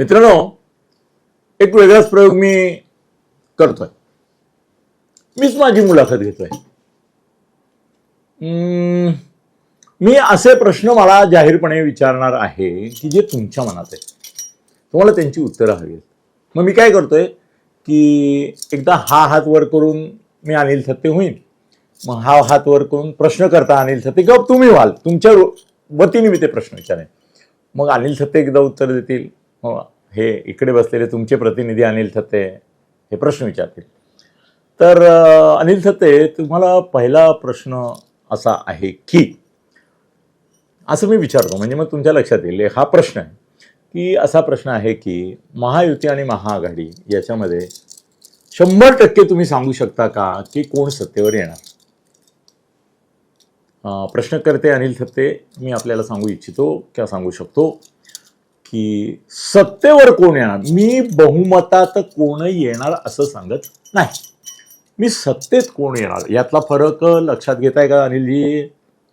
मित्रांनो एक वेगळाच प्रयोग मी करतोय. मीच माझी मुलाखत घेतोय. मी असे प्रश्न मला जाहीरपणे विचारणार आहे की जे तुमच्या मनात आहेत. तुम्हाला त्यांची उत्तरं हवी आहेत. मग मी काय करतोय की एकदा हा हात वर करून मी अनिल सत्य होईन. मग हा हात वर करून प्रश्न करता अनिल सत्य किंवा तुम्ही व्हाल. तुमच्या वतीने मी ते प्रश्न विचारेन. मग अनिल सत्य एकदा उत्तर देतील. हे इकडे बसलेले तुमचे प्रतिनिधी अनिल थत्ते हे प्रश्न विचारतील. तर अनिल थत्ते तुम्हाला पहिला प्रश्न असा आहे की असं मी विचारतो म्हणजे मग तुमच्या लक्षात येईल. हा प्रश्न आहे की असा प्रश्न आहे की महायुती आणि महाआघाडी याच्यामध्ये शंभर टक्के तुम्ही सांगू शकता का की कोण सत्तेवर येणार? प्रश्नकर्ते अनिल थत्ते मी आपल्याला सांगू इच्छितो किंवा सांगू शकतो की सत्तेवर कोण येणार? मी बहुमतात कोण येणार असं सांगत नाही. मी सत्तेत कोण येणार? यातला फरक लक्षात घेताय का अनिलजी?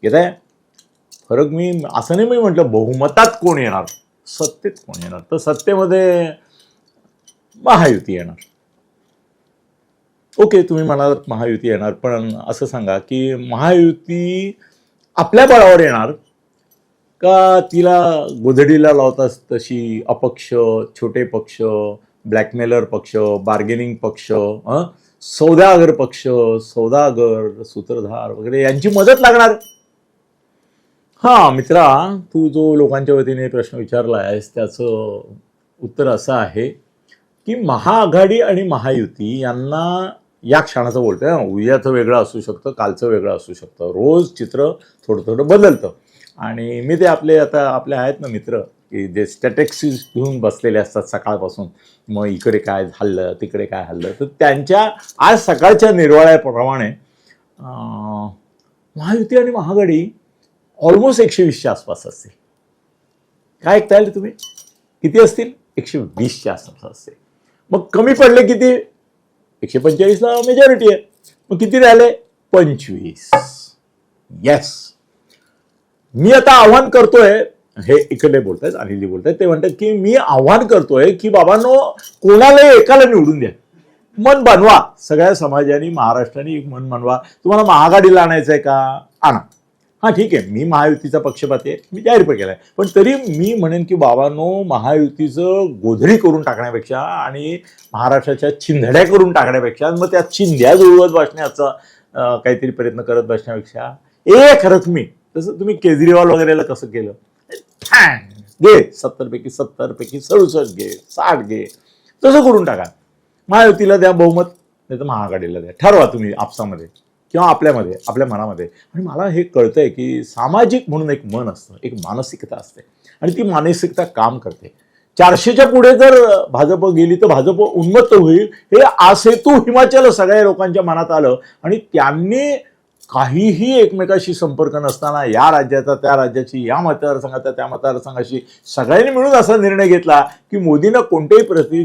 घेताय? फरक मी असं नाही मी म्हटलं बहुमतात कोण येणार? सत्तेत कोण येणार? तर सत्तेमध्ये महायुती येणार. ओके तुम्ही म्हणालात महायुती येणार पण असं सांगा की महायुती आपल्या बळावर येणार का तिला गोधडीला लावतास तशी अपक्ष छोटे पक्ष ब्लॅकमेलर पक्ष बार्गेनिंग पक्ष सौदागर पक्ष सौदागर सूत्रधार वगैरे यांची मदत लागणार. हा मित्रा तू जो लोकांच्या वतीने प्रश्न विचारला आहेस त्याचं उत्तर असं आहे की महाआघाडी आणि महायुती यांना या क्षणाचं बोलतोय. उद्याचं वेगळं असू शकतं कालचं वेगळं असू शकतं. रोज चित्र थोडं थोडं बदलतं. आणि मी ते आपले आता आपले आहेत ना मित्र की जे स्टॅटेक्सिस घेऊन बसलेले असतात सकाळपासून. मग इकडे काय हल्लं तिकडे काय हल्लं. तर त्यांच्या आज सकाळच्या निर्वाळ्याप्रमाणे महायुती आणि महागडी ऑलमोस्ट एकशे वीसच्या आसपास असते काय ऐकता येईल तुम्ही? किती असतील? एकशे वीसच्या आसपास असते मग कमी पडले किती? एकशे पंचेचाळीसला मेजॉरिटी आहे. मग किती राहिले? पंचवीस. येस मी आता आव्हान करतोय हे इकडे बोलतायत अनिलजी बोलतायत ते म्हणतात की मी आव्हान करतोय की बाबांनो कोणालाही एकाला निवडून द्या. मन बनवा. सगळ्या समाजाने महाराष्ट्राने एक मन बनवा. तुम्हाला महाआघाडीला आणायचं आहे का? आणा. हा ठीक आहे. मी महायुतीचा पक्षपाती आहे. मी जाहीरपणे केलाय. पण तरी मी म्हणेन की बाबांनो महायुतीचं गोधडी करून टाकण्यापेक्षा आणि महाराष्ट्राच्या चिंधड्या करून टाकण्यापेक्षा मग त्या चिंध्या जुळवत बसण्याचा काहीतरी प्रयत्न करत बसण्यापेक्षा एक रकमी तसं तुम्ही केजरीवाल वगैरेला कसं केलं? घे सत्तर पैकी सत्तर पैकी सदुसष्ट घे साठ घे. तसं करून टाका. महायुतीला द्या बहुमत नाही तर महाआघाडीला द्या. ठरवा तुम्ही आपसामध्ये किंवा आपल्यामध्ये आपल्या मनामध्ये. आणि मला हे कळतंय की सामाजिक म्हणून एक मन असतं एक मानसिकता असते. आणि ती मानसिकता काम करते. चारशेच्या पुढे जर भाजप गेली तर भाजप उन्मत्त होईल. हे आसेतू हिमाचल सगळ्या लोकांच्या मनात आलं आणि त्यांनी काहीही एकमेकाशी संपर्क नसताना या राज्याचा त्या राज्याची या मतदारसंघाचा त्या मतदारसंघाशी सगळ्यांनी मिळून असा निर्णय घेतला की मोदींना कोणत्याही प्रति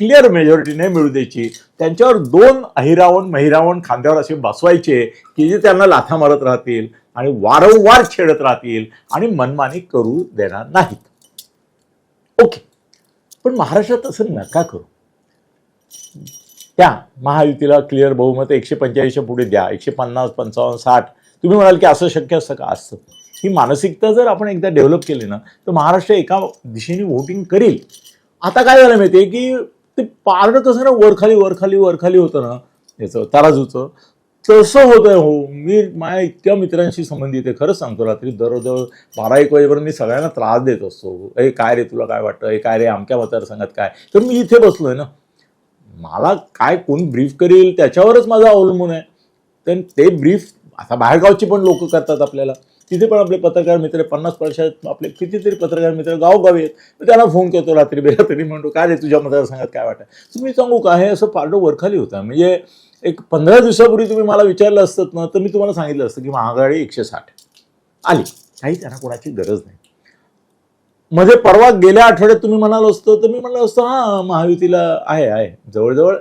क्लिअर मेजॉरिटी नाही मिळू द्यायची. त्यांच्यावर दोन अहिरावण महिरावण खांद्यावर असे बसवायचे की जे त्यांना लाथा मारत राहतील आणि वारंवार छेडत राहतील आणि मनमानी करू देणार नाहीत. ओके. पण महाराष्ट्रात असं नका करू. त्या महायुतीला क्लिअर बहुमत एकशे पंच्याऐंशी पुढे द्या एकशे पन्नास पंचावन्न साठ. तुम्ही म्हणाल की असं शक्य असतं का? असतं. ही मानसिकता जर आपण एकदा डेव्हलप केली ना तर महाराष्ट्र एका दिशेने वोटिंग करेल. आता काय झालं माहिती आहे की ते पारणं कसं ना वरखाली वरखाली वरखाली होतं ना याचं तराजूचं. तसं होतंय हो. मी माझ्या इतक्या मित्रांशी संबंधित आहे. खरंच सांगतो रात्री दररोज बारा एक वाजेपर्यंत मी सगळ्यांना त्रास देत असतो. ए काय रे तुला काय वाटतं? ए काय रे अमक्या मतदारसंघात काय? तर मी इथे बसलो आहे ना. मला काय कोण ब्रीफ करेल त्याच्यावरच माझं अवलंबून आहे. तर ते ब्रीफ आता बाहेरगावची पण लोक करतात आपल्याला. तिथे पण आपले पत्रकार मित्र पन्नास वर्षात आपले कितीतरी पत्रकार मित्र गावगावी आहेत. तर त्यांना फोन करतो रात्री बेरात्री म्हणतो काय रे तुझ्या मतदारसंघात काय वाटतं तुम्ही सांगू का हे असं पारडं वरखाली होतं. म्हणजे एक पंधरा दिवसापूर्वी तुम्ही मला विचारलं असतं ना तर मी तुम्हाला सांगितलं असतं की महागाडी एकशे साठ. आली. काही त्यांना कोणाची गरज नाही. मध्ये परवा गेल्या आठवड्यात तुम्ही म्हणाल असतो तर मी म्हणलं असतं हां महायुतीला आहे आहे. जवळजवळ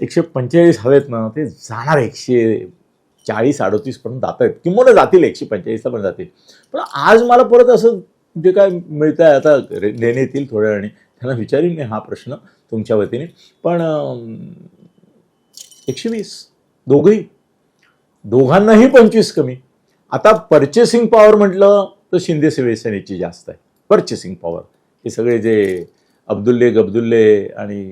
एकशे पंचेचाळीस हवेत ना ते जाणार एकशे चाळीस अडतीसपर्यंत जात आहेत. किंवा जातील एकशे पंचेचाळीसला पण जातील. पण आज मला परत असं जे काय मिळतं आहे आता रे- येतील थोड्या वेळाने त्यांना विचारीन मी हा प्रश्न तुमच्या वतीने. पण एकशे वीस दोघंही. दोघांनाही पंचवीस कमी. आता पर्चेसिंग पॉवर म्हटलं तर शिंदे शिवसेनेची जास्त आहे. पर्चेसिंग पॉवर हे सगळे जे अब्दुल्ले गब्दुल्ले आणि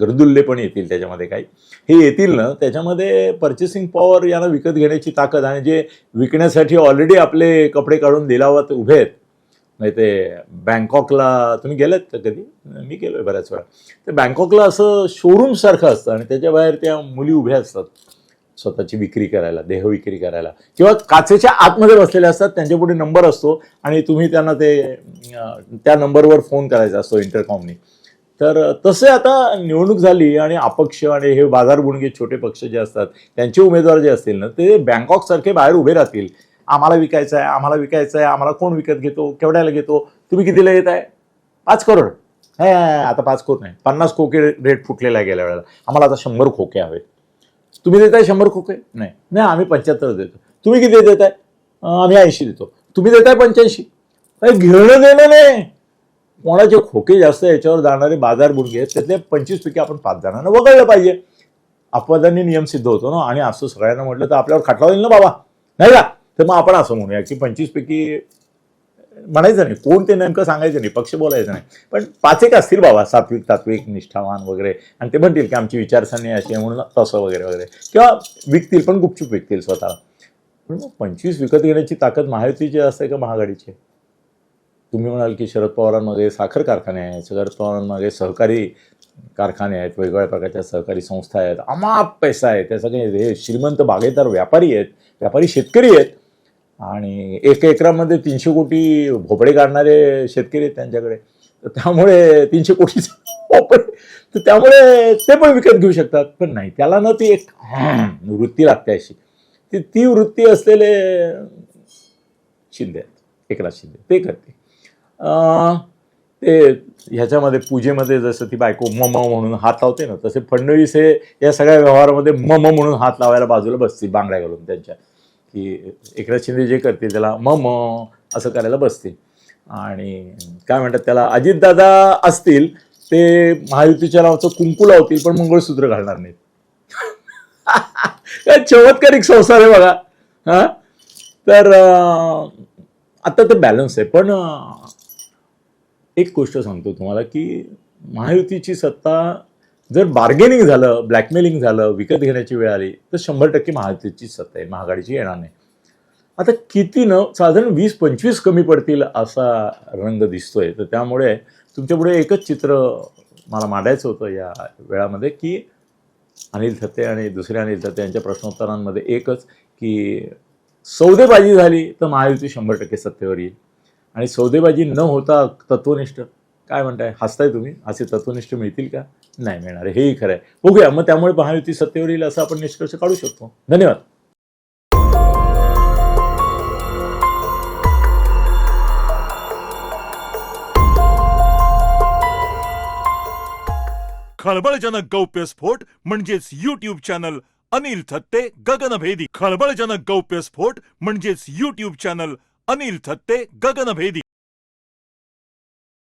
गरदुल्ले पण येतील त्याच्यामध्ये काही. हे येतील ना त्याच्यामध्ये पर्चेसिंग पॉवर यांना विकत घेण्याची ताकद आणि जे विकण्यासाठी ऑलरेडी आपले कपडे काढून लिलावात उभे आहेत. नाही ते बँकॉकला तुम्ही गेलेत का कधी? मी गेलोय बऱ्याच वेळा. ते बँकॉकला असं शोरूम सारखं असतं आणि त्याच्या बाहेर त्या मुली उभ्या असतात. स्वतःची विक्री करायला देह विक्री करायला. किंवा काचेच्या आतमध्ये बसलेले असतात त्यांच्या पुढे नंबर असतो आणि तुम्ही त्यांना ते त्या नंबरवर फोन करायचा असतो इंटरकॉमनी. तर तसे आता निवडणूक झाली आणि अपक्ष आणि हे बाजार बुणगे छोटे पक्ष जे असतात त्यांचे उमेदवार जे असतील ना ते बँकॉक सारखे बाहेर उभे राहतील. आम्हाला विकायचं आहे आम्हाला विकायचं आहे आम्हाला कोण विकत घेतो केवढ्याला घेतो तुम्ही कितीला येत आहे पाच करोड. हे आता पाच करोड नाही पन्नास खोके रेट फुटलेला आहे गेल्या वेळेला. आम्हाला आता शंभर खोके हवेत तुम्ही देताय शंभर खोके? नाही. नाही आम्ही पंच्याहत्तर देतो. तुम्ही किती देताय? आम्ही ऐंशी देतो. तुम्ही देताय पंच्याऐंशी. काही घेणं देणं नाही. कोणाचे खोके जास्त याच्यावर जाणारे बाजार बुडगे आहेत त्यातले पंचवीस पैकी आपण पाच जणांना वगळलं पाहिजे. अपवादांनी नियम सिद्ध होतो ना आणि असं सगळ्यांना म्हटलं तर आपल्यावर खटला होईल ना बाबा. नाही का? तर मग आपण असं म्हणूया की पंचवीस पैकी म्हणायचं नाही. कोण ते नेमकं सांगायचं नाही. पक्ष बोलायचं नाही. पण पाच एक असतील बाबा सात्विक तात्विक निष्ठावान वगैरे. आणि ते म्हणतील की आमची विचारसरणी अशी आहे म्हणून तसं वगैरे वगैरे. किंवा विकतील पण गुपचूप विकतील स्वतःला. पण मग पंचवीस विकत घेण्याची ताकद महायुतीची असते का महागाडीची तुम्ही म्हणाल की शरद पवारांमध्ये साखर कारखाने आहेत. शरद पवारांमध्ये सहकारी कारखाने आहेत. वेगवेगळ्या प्रकारच्या सहकारी संस्था आहेत. अमाप पैसा आहे. त्या सगळे हे श्रीमंत बागेदार व्यापारी आहेत. व्यापारी शेतकरी आहेत. आणि एक एकरामध्ये तीनशे कोटी भोपळे काढणारे शेतकरी आहेत त्यांच्याकडे. तर त्यामुळे तीनशे कोटीचे भोपळे तर त्यामुळे ते पण विकत घेऊ शकतात. पण नाही त्याला ना ती एक वृत्ती लागते अशी. ती ती वृत्ती असलेले शिंदे आहेत एकनाथ शिंदे ते करते. ते ह्याच्यामध्ये पूजेमध्ये जसं ती बायको मम म्हणून हात लावते ना तसे फडणवीस हे या सगळ्या व्यवहारामध्ये मम म्हणून हात लावायला बाजूला बसतील बांगड्या घालून त्यांच्या. की एकनाथ शिंदे जे करते त्याला मम असं करायला बसते आणि काय म्हणतात त्याला अजितदादा असतील ते महायुतीच्या नावाचं कुंकू लावतील पण मंगळसूत्र घालणार नाहीत. चमत्कारिक संसार आहे बघा. हा? तर आता तर बॅलन्स आहे. पण एक गोष्ट सांगतो तुम्हाला की महायुतीची सत्ता जर बार्गेनिंग झालं ब्लॅकमेलिंग झालं विकत घेण्याची वेळ आली तर शंभर टक्के महायुतीची सत्ता आहे महागाडीची येणार नाही. आता किती न साधारण वीस पंचवीस कमी पडतील असा रंग दिसतोय. तर त्यामुळे तुमच्यापुढे एकच चित्र मला मांडायचं होतं या वेळामध्ये की अनिल थत्ते आणि दुसरे अनिल थत्ते यांच्या प्रश्नोत्तरांमध्ये एकच की सौदेबाजी झाली तर महायुती शंभर टक्के सत्तेवर येईल. आणि सौदेबाजी न होता तत्वनिष्ठ काय म्हणताय? हसताय तुम्ही? असे तत्वनिष्ठ मिळतील का? नाही मिळणार. हेही खरं आहे बघूया. मग त्यामुळे महायुती सत्तेवर येईल असं आपण निष्कर्ष काढू शकतो. धन्यवाद. खळबळजनक गौप्यस्फोट म्हणजेच युट्यूब चॅनल अनिल थत्ते गगनभेदी खळबळजनक गौप्यस्फोट म्हणजेच युट्यूब चॅनल अनिल थत्ते गगनभेदी